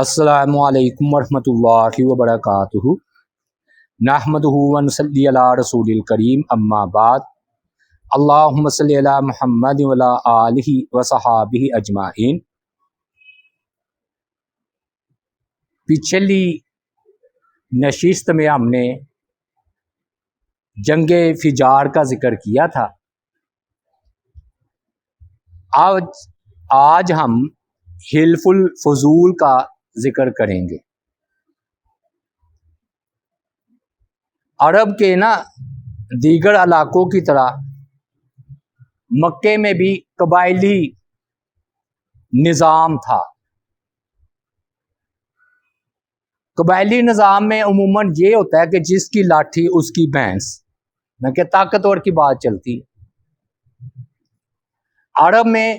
السلام علیکم ورحمۃ اللہ وبرکاتہ۔ نحمد صلی اللہ رسول الکریم، اما بعد۔ اللہم صلی علی محمد ولا آلہ وصحابہ اجمعین۔ پچھلی نشست میں ہم نے جنگ فجار کا ذکر کیا تھا۔ آج آج ہم حلف الفضول کا ذکر کریں گے۔ عرب کے نا دیگر علاقوں کی طرح مکے میں بھی قبائلی نظام تھا۔ قبائلی نظام میں عموماً یہ ہوتا ہے کہ جس کی لاٹھی اس کی بھینس میں کہ طاقتور کی بات چلتی۔ ہے عرب میں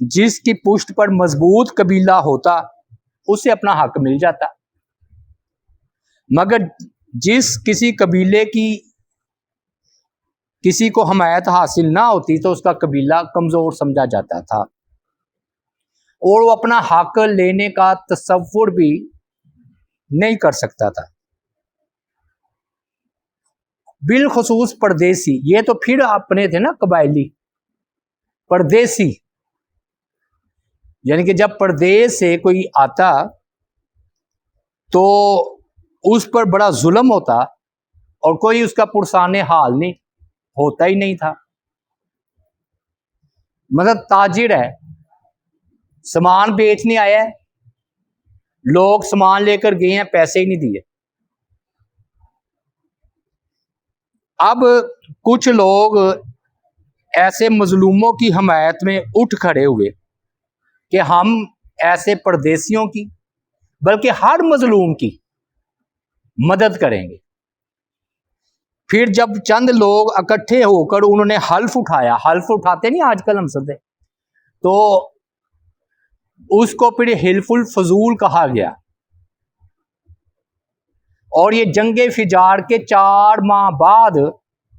جس کی پشت پر مضبوط قبیلہ ہوتا اسے اپنا حق مل جاتا۔ مگر جس کسی قبیلے کی کسی کو حمایت حاصل نہ ہوتی تو اس کا قبیلہ کمزور سمجھا جاتا تھا۔ اور وہ اپنا حق لینے کا تصور بھی نہیں کر سکتا تھا۔ بالخصوص پردیسی، یہ تو پھر اپنے تھے نا قبائلی۔ پردیسی۔ یعنی کہ جب پردیس سے کوئی آتا تو اس پر بڑا ظلم ہوتا اور کوئی اس کا پرسان حال نہیں، ہوتا ہی نہیں تھا۔ مطلب تاجر ہے، سامان بیچنے آیا ہے، لوگ سامان لے کر گئے ہیں، پیسے ہی نہیں دیے۔ اب کچھ لوگ ایسے مظلوموں کی حمایت میں اٹھ کھڑے ہوئے۔ کہ ہم ایسے پردیسیوں کی بلکہ ہر مظلوم کی مدد کریں گے۔ پھر جب چند لوگ اکٹھے ہو کر انہوں نے حلف اٹھایا، حلف اٹھاتے نہیں آج کل ہم سدے تو اس کو پھر حلف الفضول کہا گیا۔ اور یہ جنگ فجار کے چار ماہ بعد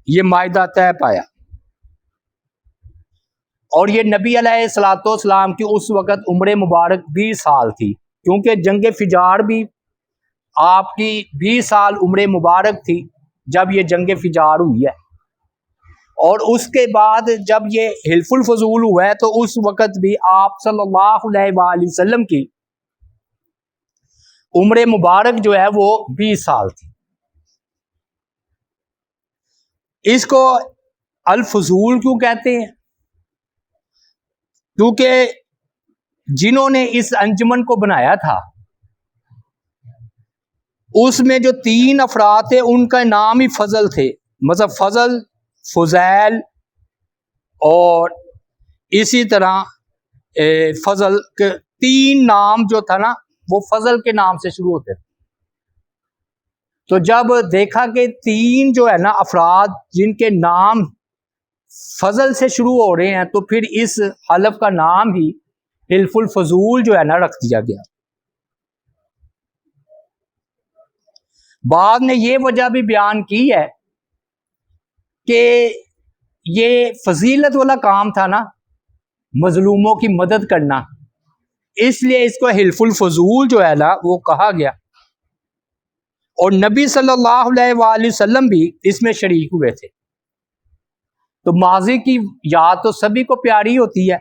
یہ معاہدہ طے پایا۔ اور یہ نبی علیہ السلاۃ والسلام کی اس وقت عمر مبارک بیس سال تھی، کیونکہ جنگ فجار بھی آپ کی بیس سال عمر مبارک تھی جب یہ جنگ فجار ہوئی ہے۔ اور اس کے بعد جب یہ حلف الفضول ہوا ہے تو اس وقت بھی آپ صلی اللہ علیہ وآلہ وسلم کی عمر مبارک جو ہے وہ بیس سال تھی۔ اس کو الفضول کیوں کہتے ہیں؟ کیونکہ جنہوں نے اس انجمن کو بنایا تھا، اس میں جو تین افراد تھے، ان کا نام ہی فضل تھے۔ مطلب فضل، فضیل اور اسی طرح فضل کے تین نام جو تھا نا، وہ فضل کے نام سے شروع ہوتے تھے۔ تو جب دیکھا کہ تین جو ہے نا افراد جن کے نام فضل سے شروع ہو رہے ہیں تو پھر اس حلف کا نام ہی حلف الفضول جو ہے نا رکھ دیا گیا۔ بعد نے یہ وجہ بھی بیان کی ہے کہ یہ فضیلت والا کام تھا نا، مظلوموں کی مدد کرنا۔ اس لیے اس کو حلف الفضول جو ہے نا وہ کہا گیا۔ اور نبی صلی اللہ علیہ وآلہ وسلم بھی اس میں شریک ہوئے تھے۔ تو ماضی کی یاد تو سبھی کو پیاری ہوتی ہے۔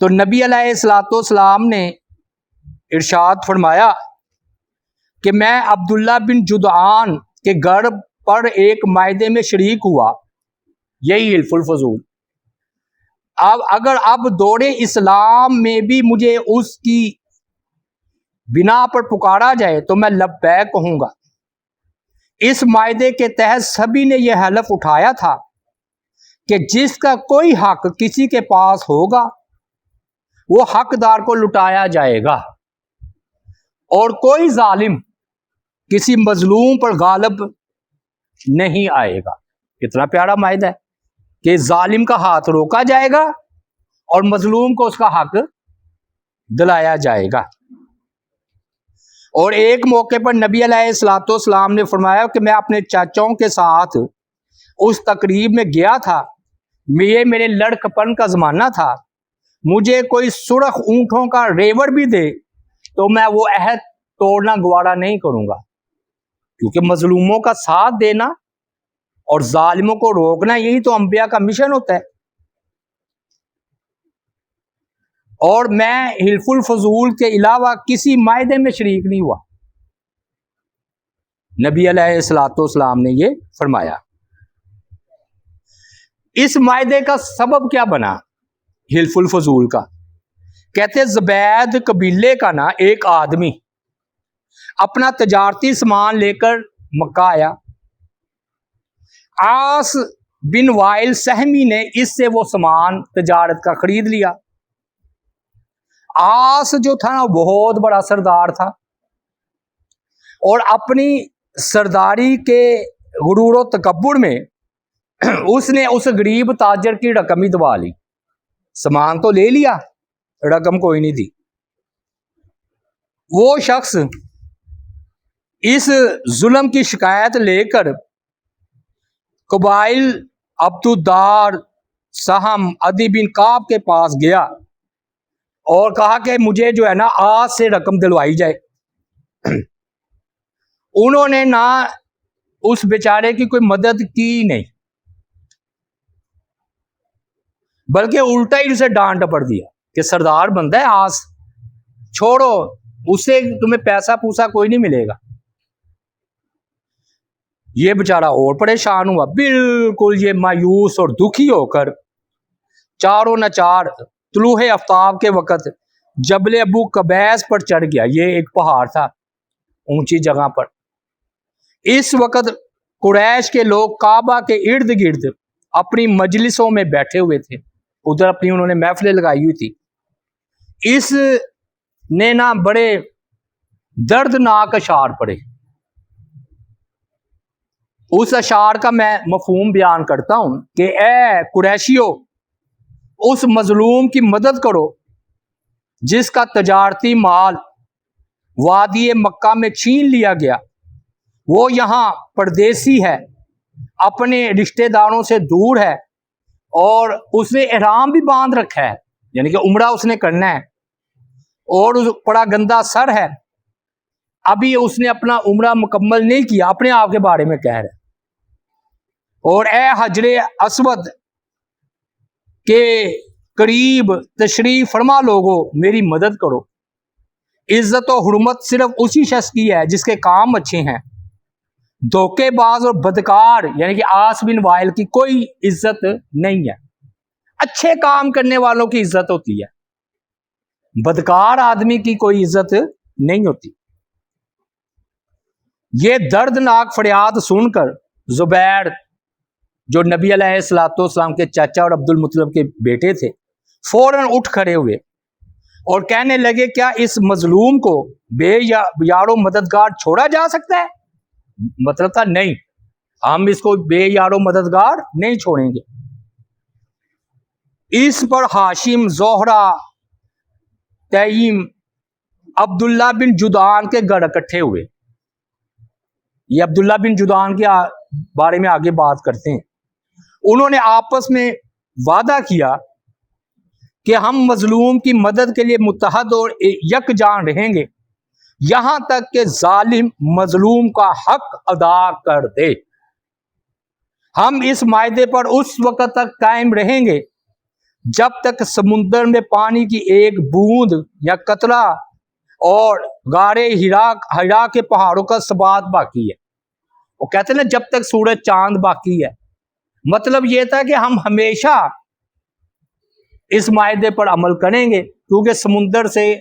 تو نبی علیہ السلاۃ والسلام نے ارشاد فرمایا کہ میں عبداللہ بن جدعان کے گھر پر ایک معدے میں شریک ہوا۔ یہی حلف الفضول۔ اب اگر اب دور اسلام میں بھی مجھے اس کی بنا پر پکارا جائے تو میں لبیک کہوں گا۔ اس معدے کے تحت سبھی نے یہ حلف اٹھایا تھا۔ کہ جس کا کوئی حق کسی کے پاس ہوگا، وہ حقدار کو لٹایا جائے گا۔ اور کوئی ظالم کسی مظلوم پر غالب نہیں آئے گا۔ کتنا پیارا معاہدہ ہے کہ ظالم کا ہاتھ روکا جائے گا اور مظلوم کو اس کا حق دلایا جائے گا۔ اور ایک موقع پر نبی علیہ السلاۃ والسلام نے فرمایا کہ میں اپنے چاچاؤں کے ساتھ اس تقریب میں گیا تھا۔ یہ میرے لڑک پن کا زمانہ تھا۔ مجھے کوئی سرخ اونٹوں کا ریور بھی دے تو میں وہ عہد توڑنا، گوارا نہیں کروں گا۔ کیونکہ مظلوموں کا ساتھ دینا اور ظالموں کو روکنا، یہی تو انبیاء کا مشن ہوتا ہے۔ اور میں حلف الفضول کے علاوہ کسی معاہدے میں شریک نہیں ہوا۔ نبی علیہ السلاۃ والسلام نے یہ فرمایا۔ اس معاہدے کا سبب کیا بنا؟ حلف الفضول کا۔ کہتے زبید قبیلے کا نا ایک آدمی۔ اپنا تجارتی سامان لے کر مکہ آیا۔ آس بن وائل سہمی نے اس سے وہ سامان تجارت کا خرید لیا۔ آس جو تھا نا، بہت بڑا سردار تھا۔ اور اپنی سرداری کے غرور و تکبر میں اس نے اس غریب تاجر کی رقم ہی دبا لی سامان تو لے لیا رقم کوئی نہیں دی وہ شخص اس ظلم کی شکایت لے کر قبائل عبدالدار سہم ادی بن کاب کے پاس گیا اور کہا کہ مجھے جو ہے نا آج سے رقم دلوائی جائے انہوں نے نہ اس بیچارے کی کوئی مدد کی نہیں بلکہ الٹا ہی اسے ڈانٹ پڑ دیا کہ سردار بندہ ہے، آس۔ چھوڑو اس سے تمہیں پیسہ پوسا کوئی نہیں ملے گا۔ یہ بیچارہ اور پریشان ہوا۔ بالکل یہ مایوس اور دکھی ہو کر چاروں نہ چار طلوع آفتاب کے وقت جبل ابو کبیس پر چڑھ گیا۔ یہ ایک پہاڑ تھا اونچی جگہ پر۔ اس وقت قریش کے لوگ کعبہ کے ارد گرد اپنی مجلسوں میں بیٹھے ہوئے تھے۔ ادھر اپنی انہوں نے محفلیں لگائی ہوئی تھی۔ اس نے نا بڑے دردناک اشار پڑے۔ اس اشار کا میں مفہوم بیان کرتا ہوں کہ اے قریشیو، اس مظلوم کی مدد کرو جس کا تجارتی مال وادی مکہ میں چھین لیا گیا۔ وہ یہاں پردیسی ہے، اپنے رشتہ داروں سے دور ہے۔ اور اس نے احرام بھی باندھ رکھا ہے یعنی کہ عمرہ اس نے کرنا ہے، اور بڑا گندا سر ہے۔ ابھی اس نے اپنا عمرہ مکمل نہیں کیا، اپنے آپ کے بارے میں کہہ رہے اور اے حجر اسود کے قریب تشریف فرما لوگو، میری مدد کرو۔ عزت و حرمت صرف اسی شخص کی ہے جس کے کام اچھے ہیں۔ دھوکے باز اور بدکار یعنی کہ آس بن وائل کی کوئی عزت نہیں ہے اچھے کام کرنے والوں کی عزت ہوتی ہے بدکار آدمی کی کوئی عزت نہیں ہوتی یہ دردناک فریاد سن کر زبیر جو نبی علیہ السلاۃ والسلام کے چاچا اور عبد المطلب کے بیٹے تھے فوراً اٹھ کھڑے ہوئے اور کہنے لگے کیا اس مظلوم کو بے یا یارو مددگار چھوڑا جا سکتا ہے مطلب تھا نہیں۔ ہم اس کو بے یارو مددگار نہیں چھوڑیں گے۔ اس پر ہاشم زہرا تیم عبداللہ بن جدان کے گڑھ اکٹھے ہوئے۔ یہ عبداللہ بن جدان کے بارے میں آگے بات کرتے ہیں۔ انہوں نے آپس میں وعدہ کیا کہ ہم مظلوم کی مدد کے لیے متحد اور یک جان رہیں گے۔ یہاں تک کہ ظالم مظلوم کا حق ادا کر دے۔ ہم اس معاہدے پر اس وقت تک قائم رہیں گے جب تک سمندر میں پانی کی ایک بوند یا قطرہ اور گارے ہرا ہرا کے پہاڑوں کا سبات باقی ہے۔ وہ کہتے ہیں نا، جب تک سورج چاند باقی ہے۔ مطلب یہ تھا کہ ہم ہمیشہ اس معاہدے پر عمل کریں گے کیونکہ سمندر سے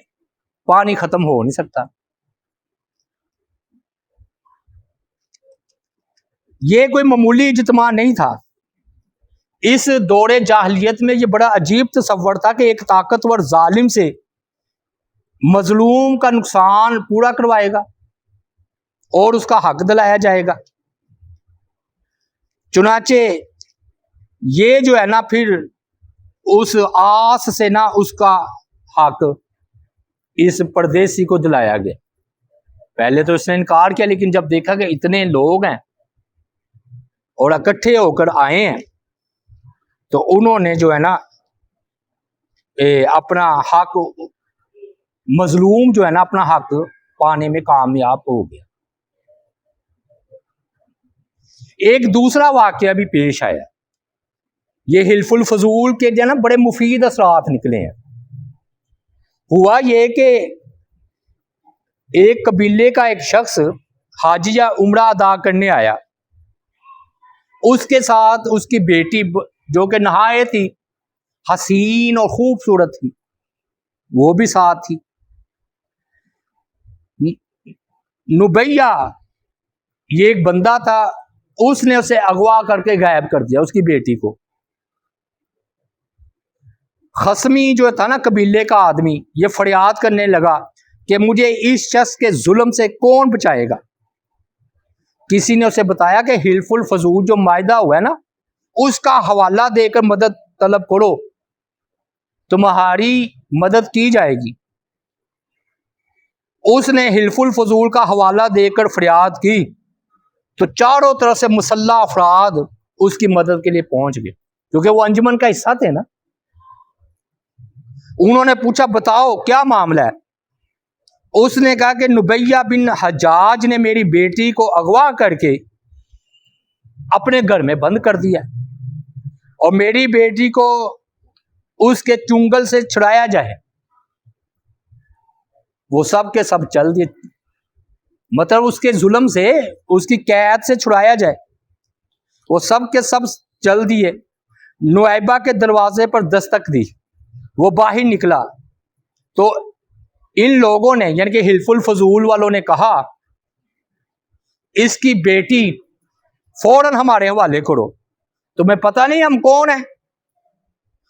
پانی ختم ہو نہیں سکتا۔ یہ کوئی معمولی اجتماع نہیں تھا۔ اس دور جاہلیت میں یہ بڑا عجیب تصور تھا کہ ایک طاقتور ظالم سے مظلوم کا نقصان پورا کروائے گا اور اس کا حق دلایا جائے گا۔ چنانچہ یہ جو ہے نا پھر اس آس سے نا اس کا حق اس پردیسی کو دلایا گیا۔ پہلے تو اس نے انکار کیا، لیکن جب دیکھا کہ اتنے لوگ ہیں اور اکٹھے ہو کر آئے ہیں تو انہوں نے جو ہے نا اپنا حق مظلوم جو ہے نا اپنا حق پانے میں کامیاب ہو گیا ایک دوسرا واقعہ بھی پیش آیا یہ حلف الفضول کے جو ہے نا بڑے مفید اثرات نکلے ہیں ہوا یہ کہ ایک قبیلے کا ایک شخص حاجی یا عمرہ ادا کرنے آیا اس کے ساتھ اس کی بیٹی جو کہ نہائے تھی حسین اور خوبصورت تھی، وہ بھی ساتھ تھی۔ نبیا یہ ایک بندہ تھا، اس نے اسے اغوا کر کے غائب کر دیا، اس کی بیٹی کو۔ خسمی جو تھا نا قبیلے کا آدمی، یہ فریاد کرنے لگا کہ مجھے اس شخص کے ظلم سے کون بچائے گا۔ کسی نے اسے بتایا کہ ہلف الفضول جو معاہدہ ہوا ہے نا، اس کا حوالہ دے کر مدد طلب کرو، تمہاری مدد کی جائے گی۔ اس نے حلف الفضول کا حوالہ دے کر فریاد کی۔ تو چاروں طرف سے مسلح افراد اس کی مدد کے لیے پہنچ گئے، کیونکہ وہ انجمن کا حصہ تھے نا۔ انہوں نے پوچھا، بتاؤ، کیا معاملہ ہے؟ اس نے کہا کہ نبیہ بن حجاج نے میری بیٹی کو اغوا کر کے اپنے گھر میں بند کر دیا اور میری بیٹی کو اس کے چنگل سے چھڑایا جائے۔ وہ سب کے سب چل دیے۔ مطلب اس کے ظلم سے، اس کی قید سے چھڑایا جائے۔ وہ سب کے سب چل دیے۔ نوائبہ کے دروازے پر دستک دی۔ وہ باہر نکلا۔ تو ان لوگوں نے یعنی کہ حلف الفضول والوں نے کہا، اس کی بیٹی فوراً ہمارے حوالے کرو۔ تمہیں پتہ نہیں ہم کون ہیں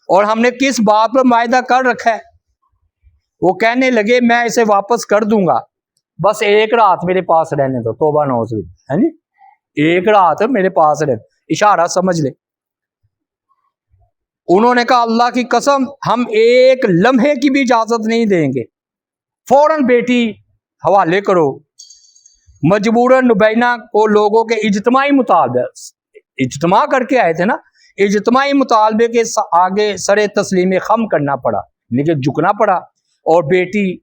اور ہم نے کس بات پر معاہدہ کر رکھا ہے۔ وہ کہنے لگے، میں اسے واپس کر دوں گا۔ بس ایک رات میرے پاس رہنے دو، توبہ نوز ہے جی ایک رات میرے پاس رہنے اشارہ سمجھ لے۔ انہوں نے کہا، اللہ کی قسم، ہم ایک لمحے کی بھی اجازت نہیں دیں گے۔ فوراً بیٹی حوالے کرو۔ مجبور نبینا کو لوگوں کے اجتماعی مطالبے اجتماع کر کے آئے تھے نا، اجتماعی مطالبے کے آگے سر تسلیم خم کرنا پڑا، لیکن جھکنا پڑا اور بیٹی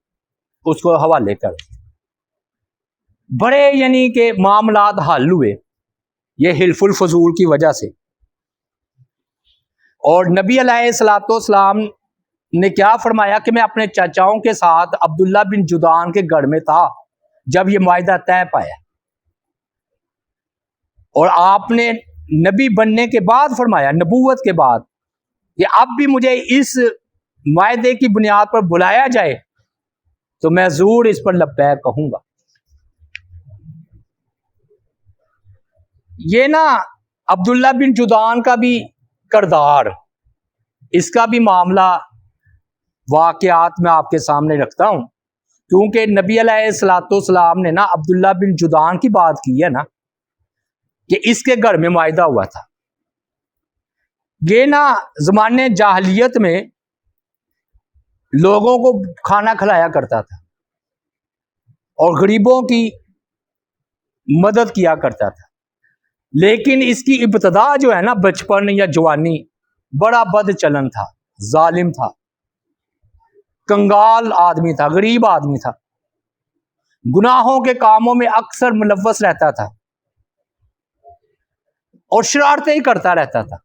اس کو حوالے کر۔ بڑے یعنی کہ معاملات حل ہوئے، یہ حلف الفضول کی وجہ سے۔ اور نبی علیہ السلاۃ والسلام نے کیا فرمایا کہ میں اپنے چاچاؤں کے ساتھ عبداللہ بن جدان کے گھر میں تھا، جب یہ معاہدہ طے پایا۔ اور آپ نے نبی بننے کے بعد فرمایا، نبوت کے بعد، کہ اب بھی مجھے اس معاہدے کی بنیاد پر بلایا جائے، تو میں ضرور اس پر لبیک کہوں گا۔ یہ نا عبداللہ بن جدان کا بھی کردار، اس کا بھی معاملہ واقعات میں آپ کے سامنے رکھتا ہوں۔ کیونکہ نبی علیہ السلاۃ والسلام نے نا عبداللہ بن جدان کی بات کی ہے نا، کہ اس کے گھر میں معاہدہ ہوا تھا۔ یہ نا زمانے جاہلیت میں لوگوں کو کھانا کھلایا کرتا تھا اور غریبوں کی مدد کیا کرتا تھا۔ لیکن اس کی ابتدا جو ہے نا بچپن یا جوانی بڑا بد چلن تھا، ظالم تھا۔ کنگال آدمی تھا، غریب آدمی تھا۔ گناہوں کے کاموں میں اکثر ملوث رہتا تھا۔ اور شرارتیں ہی کرتا رہتا تھا۔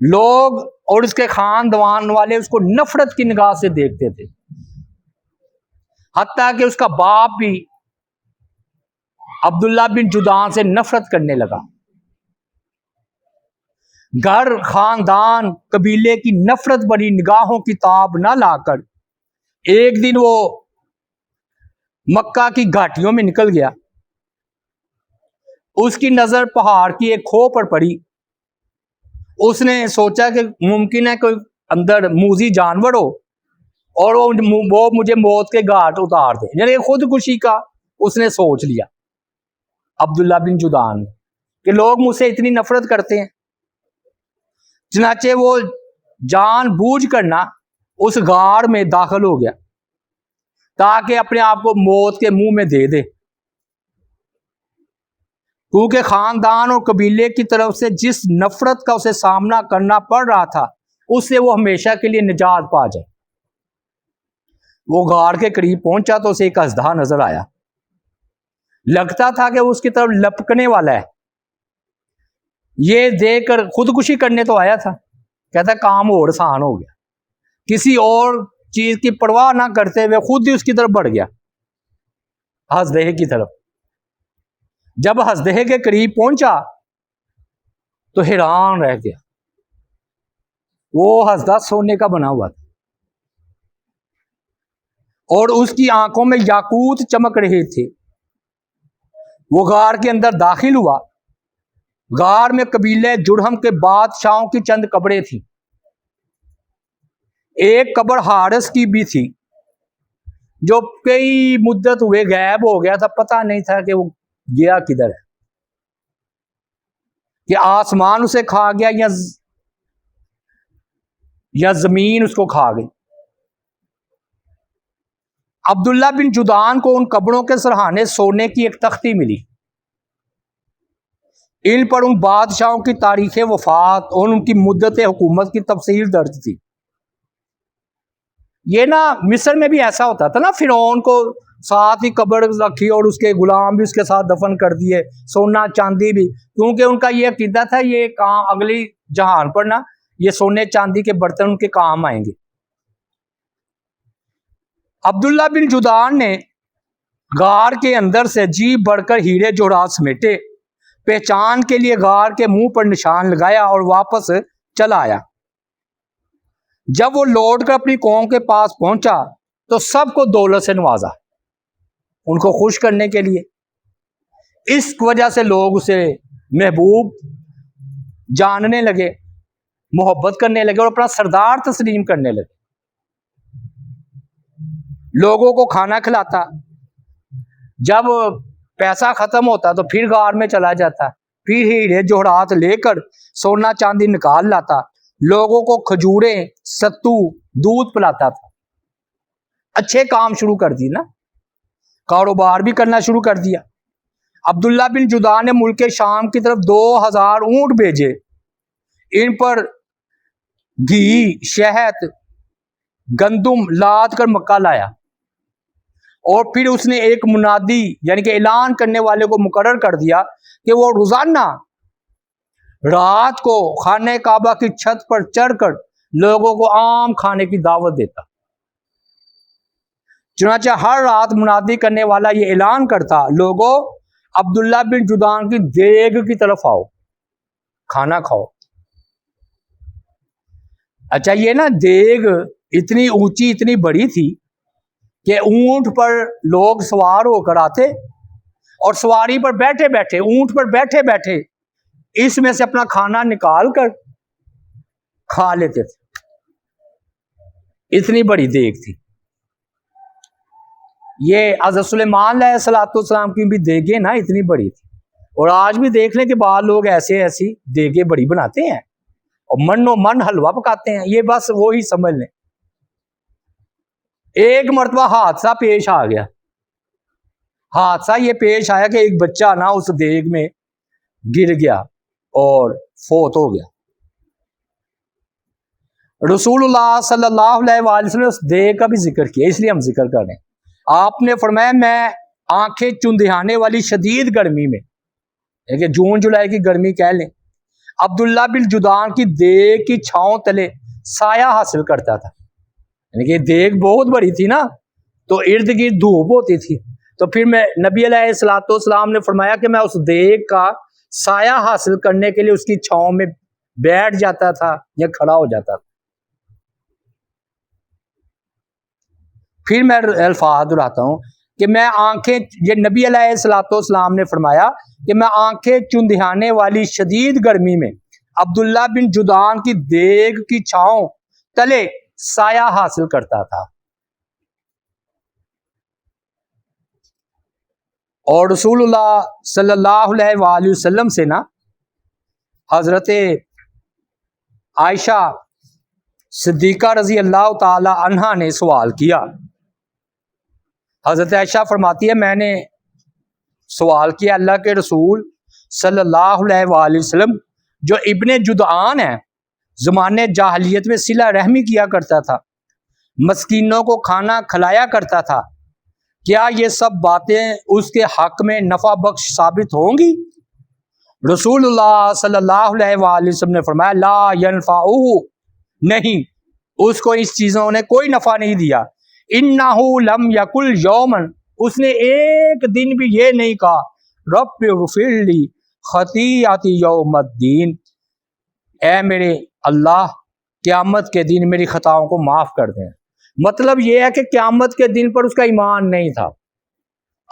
لوگ اور اس کے خاندان والے اس کو نفرت کی نگاہ سے دیکھتے تھے۔ حتیٰ کہ اس کا باپ بھی عبداللہ بن جدان سے نفرت کرنے لگا۔ گھر، خاندان، قبیلے کی نفرت بڑی نگاہوں کی تاب نہ لا کر۔ ایک دن وہ مکہ کی گھاٹیوں میں نکل گیا۔ اس کی نظر پہاڑ کی ایک کھو پر پڑی۔ اس نے سوچا کہ ممکن ہے کوئی اندر موزی جانور ہو اور وہ مجھے موت کے گھاٹ اتار دے۔ یعنی خود خوشی کا اس نے سوچ لیا۔ عبداللہ بن جدان، کہ لوگ مجھ سے اتنی نفرت کرتے ہیں۔ چنانچہ وہ جان بوجھ کرنا اس غار میں داخل ہو گیا تاکہ اپنے آپ کو موت کے منہ میں دے دے۔ کیونکہ خاندان اور قبیلے کی طرف سے جس نفرت کا اسے سامنا کرنا پڑ رہا تھا، اس سے وہ ہمیشہ کے لیے نجات پا جائے۔ وہ غار کے قریب پہنچا تو اسے ایک ازدہ نظر آیا۔ لگتا تھا کہ وہ اس کی طرف لپکنے والا ہے۔ یہ دیکھ کر خودکشی کرنے تو آیا تھا۔ کہتا کام اور آسان ہو گیا۔ کسی اور چیز کی پرواہ نہ کرتے ہوئے خود ہی اس کی طرف بڑھ گیا۔ ہسدہ کی طرف۔ جب ہسدہ کے قریب پہنچا تو حیران رہ گیا۔ وہ ہسدا سونے کا بنا ہوا تھا۔ اور اس کی آنکھوں میں یاقوت چمک رہے تھے وہ غار کے اندر داخل ہوا۔ غار میں قبیلے جڑہم کے بادشاہوں کی چند کپڑے تھی ایک قبر ہارس کی بھی تھی، جو کئی مدت ہوئے غائب ہو گیا تھا، پتہ نہیں تھا کہ وہ گیا کدھر ہے۔ کہ آسمان اسے کھا گیا یا یا زمین اس کو کھا گئی۔ عبداللہ بن جدان کو ان قبروں کے سرحانے سونے کی ایک تختی ملی۔ ان پر ان بادشاہوں کی تاریخ وفات، اور ان کی مدت حکومت کی تفصیل درج تھی۔ یہ نا مصر میں بھی ایسا ہوتا تھا نا، فرعون کو ساتھ ہی قبر رکھی اور اس کے غلام بھی اس کے ساتھ دفن کر دیے، سونا چاندی بھی۔ کیونکہ ان کا یہ عقیدہ تھا، یہ کام اگلی جہان پر نا، یہ سونے چاندی کے برتن ان کے کام آئیں گے۔ عبداللہ بن جدان نے غار کے اندر سے جی بڑھ کر ہیرے جوڑات سمیٹے۔ پہچان کے لیے غار کے منہ پر نشان لگایا اور واپس چلا آیا۔ جب وہ لوٹ کر اپنی قوم کے پاس پہنچا تو سب کو دولت سے نوازا، ان کو خوش کرنے کے لیے۔ اس وجہ سے لوگ اسے محبوب جاننے لگے، محبت کرنے لگے اور اپنا سردار تسلیم کرنے لگے۔ لوگوں کو کھانا کھلاتا، جب پیسہ ختم ہوتا تو پھر غار میں چلا جاتا پھر ہیرے جوہرات لے کر سونا چاندی نکال لاتا لوگوں کو کھجورے ستو دودھ پلاتا تھا اچھے کام شروع کر دی نا کاروبار بھی کرنا شروع کر دیا عبداللہ بن جدا نے ملک شام کی طرف دو ہزار اونٹ بھیجے ان پر گھی شہد گندم لاد کر مکہ لایا اور پھر اس نے ایک منادی یعنی کہ اعلان کرنے والے کو مقرر کر دیا کہ وہ روزانہ رات کو خانہ کعبہ کی چھت پر چڑھ کر لوگوں کو عام کھانے کی دعوت دیتا۔ چنانچہ ہر رات منادی کرنے والا یہ اعلان کرتا، لوگوں، عبداللہ بن جدان کی دیگ کی طرف آؤ، کھانا کھاؤ۔ اچھا یہ نا دیگ اتنی اونچی، اتنی بڑی تھی کہ اونٹ پر لوگ سوار ہو کر آتے اور سواری پر بیٹھے بیٹھے، اونٹ پر بیٹھے بیٹھے اس میں سے اپنا کھانا نکال کر کھا لیتے تھے۔ اتنی بڑی دیگ تھی۔ یہ حضرت سلیمان علیہ السلاۃ السلام کی بھی دیگیں نا اتنی بڑی تھی۔ اور آج بھی دیکھ لیں کہ بعض لوگ ایسے ایسی دیگیں بڑی بناتے ہیں اور من و من حلوہ پکاتے ہیں۔ یہ بس وہی سمجھ لیں۔ ایک مرتبہ حادثہ پیش آ گیا حادثہ یہ پیش آیا کہ ایک بچہ نا اس دیگ میں گر گیا اور فوت ہو گیا رسول اللہ صلی اللہ علیہ وآلہ وسلم نے اس دیگ کا بھی ذکر کیا اس لیے ہم ذکر کر رہے ہیں آپ نے فرمایا میں آنکھیں چندہانے والی شدید گرمی میں کہ جون جولائی کی گرمی کہہ لیں عبداللہ بن جدان کی دیگ کی چھاؤں تلے سایہ حاصل کرتا تھا یعنی کہ دیگ بہت بڑی تھی نا، تو ارد گرد دھوپ ہوتی تھی۔ تو پھر میں نبی علیہ السلاۃ والسلام نے فرمایا کہ میں اس دیگ کا سایہ حاصل کرنے کے لیے اس کی چھاؤں میں بیٹھ جاتا تھا یا کھڑا ہو جاتا تھا۔ پھر میں الفاظ دہراتا ہوں کہ میں آنکھیں، یہ نبی علیہ السلاۃ والسلام نے فرمایا کہ میں آنکھیں چندہانے والی شدید گرمی میں عبداللہ بن جدان کی دیگ کی چھاؤں تلے سایہ حاصل کرتا تھا۔ اور رسول اللہ صلی اللہ علیہ وآلہ وسلم سے نا، حضرت عائشہ صدیقہ رضی اللہ تعالی عنہ نے سوال کیا۔ حضرت عائشہ فرماتی ہے، میں نے سوال کیا، اللہ کے رسول صلی اللہ علیہ وآلہ وسلم جو ابن جدعان ہیں زمانے جاہلیت میں سلا رحمی کیا کرتا تھا۔ مسکینوں کو کھانا کھلایا کرتا تھا۔ کیا یہ سب باتیں اس کے حق میں نفع بخش ثابت ہوں گی؟ رسول اللہ صلی اللہ علیہ وآلہ وسلم نے فرمایا، لا ینفع نہیں، اس کو اس چیزوں نے کوئی نفع نہیں دیا۔ انہو لم یکل یومن۔ اس نے ایک دن بھی یہ نہیں کہا، رب غفر لی خطیعتی یوم الدین۔ اے میرے اللہ قیامت کے دن میری خطاؤں کو معاف کر دیں۔ مطلب یہ ہے کہ قیامت کے دن پر اس کا ایمان نہیں تھا۔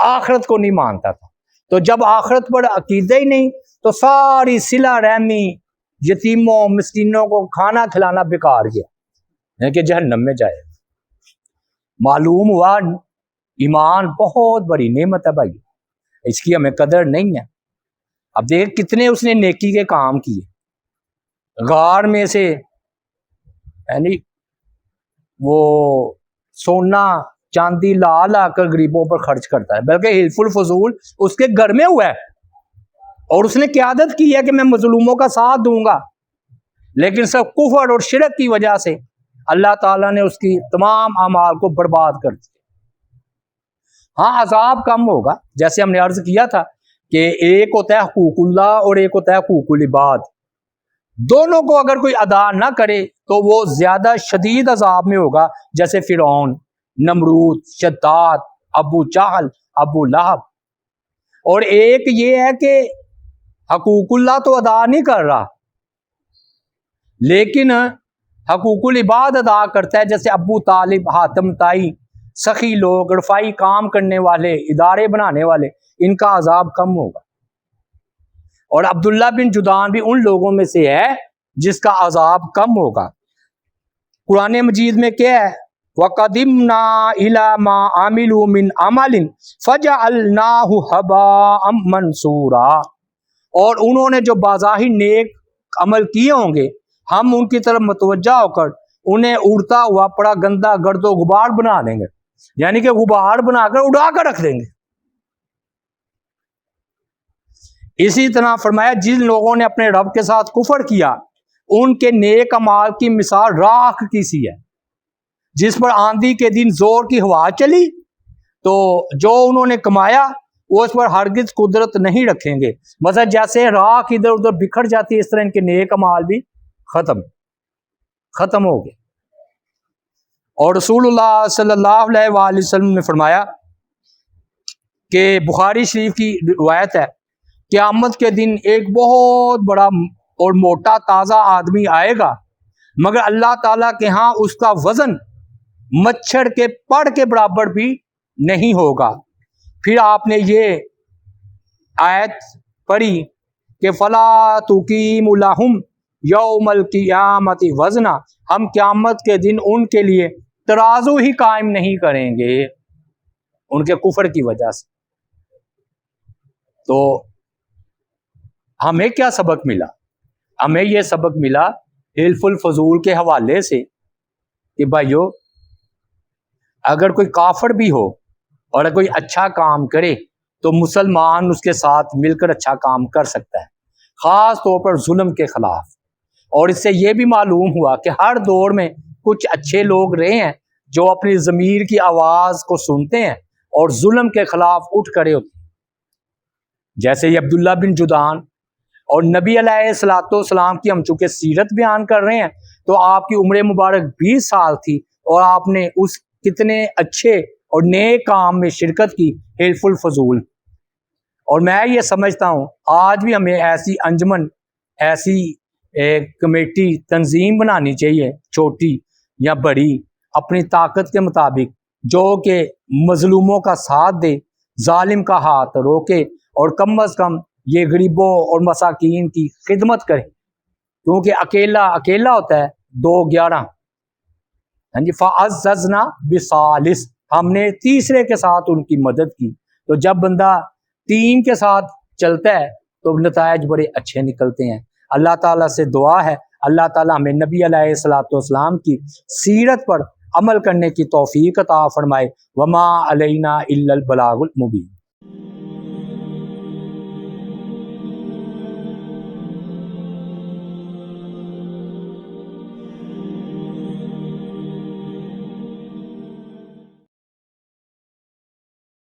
آخرت کو نہیں مانتا تھا۔ تو جب آخرت پر عقیدہ ہی نہیں، تو ساری سلا رحمی، یتیموں، مسکینوں کو کھانا کھلانا بیکار گیا۔ یعنی کہ جہنم میں جائے۔ معلوم ہوا، ایمان بہت بڑی نعمت ہے بھائی۔ اس کی ہمیں قدر نہیں ہے۔ اب دیکھ کتنے اس نے نیکی کے کام کیے۔ غار میں سے یعنی وہ سونا چاندی لا لا کر غریبوں پر خرچ کرتا ہے، بلکہ حلف الفضول اس کے گھر میں ہوا ہے۔ اور اس نے قیادت کی ہے کہ میں مظلوموں کا ساتھ دوں گا۔ لیکن سب کفر اور شرک کی وجہ سے اللہ تعالیٰ نے اس کی تمام اعمال کو برباد کر دیا۔ ہاں عذاب کم ہوگا۔ جیسے ہم نے عرض کیا تھا کہ ایک ہوتا ہے حقوق اللہ اور ایک ہوتا ہے حقوق العباد۔ دونوں کو اگر کوئی ادا نہ کرے تو وہ زیادہ شدید عذاب میں ہوگا، جیسے فرعون، نمرود، شداد، ابو چاہل ابو لہب۔ اور ایک یہ ہے کہ حقوق اللہ تو ادا نہیں کر رہا، لیکن حقوق العباد ادا کرتا ہے، جیسے ابو طالب، حاتم تائی، سخی لوگ، رفائی کام کرنے والے، ادارے بنانے والے، ان کا عذاب کم ہوگا۔ اور عبداللہ بن جدان بھی ان لوگوں میں سے ہے جس کا عذاب کم ہوگا۔ قرآن مجید میں کیا ہے؟ وَقَدِمْنَا إِلَى مَا عَمِلُوا مِنْ عَمَلٍ فَجَعَلْنَاهُ هَبَاءً مَنْصُورًا اور انہوں نے جو بازاہی نیک عمل کیے ہوں گے، ہم ان کی طرف متوجہ ہو کر انہیں اڑتا ہوا پڑا گندا گرد و غبار بنا دیں گے۔ یعنی کہ غبار بنا کر اڑا کر رکھ دیں گے۔ اسی طرح فرمایا، جن لوگوں نے اپنے رب کے ساتھ کفر کیا، ان کے نیک امال کی مثال راکھ کی سی ہے؟ جس پر آندھی کے دن زور کی ہوا چلی، تو جو انہوں نے کمایا، وہ اس پر ہرگز قدرت نہیں رکھیں گے۔ مثلا جیسے راکھ ادھر ادھر بکھر جاتی ہے، اس طرح ان کے نیک امال بھی ختم ختم ہو گئے۔ اور رسول اللہ صلی اللہ علیہ وآلہ وسلم نے فرمایا کہ بخاری شریف کی روایت ہے قیامت کے دن ایک بہت بڑا اور موٹا تازہ آدمی آئے گا۔ مگر اللہ تعالیٰ کے ہاں اس کا وزن مچھر کے پڑ کے برابر بھی نہیں ہوگا۔ پھر آپ نے یہ آیت پڑھی کہ فلا تقیم الحم یوم القیامت وزنا۔ ہم قیامت کے دن ان کے لیے ترازو ہی قائم نہیں کریں گے۔ ان کے کفر کی وجہ سے۔ تو ہمیں کیا سبق ملا؟ ہمیں یہ سبق ملا حلف الفضول کے حوالے سے کہ بھائیو، اگر کوئی کافر بھی ہو اور اگر کوئی اچھا کام کرے تو مسلمان اس کے ساتھ مل کر اچھا کام کر سکتا ہے، خاص طور پر ظلم کے خلاف۔ اور اس سے یہ بھی معلوم ہوا کہ ہر دور میں کچھ اچھے لوگ رہے ہیں جو اپنی ضمیر کی آواز کو سنتے ہیں اور ظلم کے خلاف اٹھ کھڑے ہوتے ہیں۔ جیسے یہ عبداللہ بن جدان اور نبی علیہ السلاۃ والسلام کی ہم چونکہ سیرت بیان کر رہے ہیں، تو آپ کی عمر مبارک بیس سال تھی اور آپ نے اس کتنے اچھے اور نئے کام میں شرکت کی، حلف الفضول۔ اور میں یہ سمجھتا ہوں، آج بھی ہمیں ایسی انجمن، ایسی کمیٹی تنظیم بنانی چاہیے، چھوٹی یا بڑی، اپنی طاقت کے مطابق، جو کہ مظلوموں کا ساتھ دے، ظالم کا ہاتھ روکے اور کم از کم یہ غریبوں اور مساکین کی خدمت کرے کیونکہ اکیلا اکیلا ہوتا ہے، دو گیارہ۔ ہاں جی فعزنا بسالس ہم نے تیسرے کے ساتھ ان کی مدد کی۔ تو جب بندہ تین کے ساتھ چلتا ہے، تو نتائج بڑے اچھے نکلتے ہیں۔ اللہ تعالیٰ سے دعا ہے۔ اللہ تعالیٰ ہمیں نبی علیہ السلاۃ والسلام کی سیرت پر عمل کرنے کی توفیق عطا فرمائے۔ وما علینا البلاغ المبین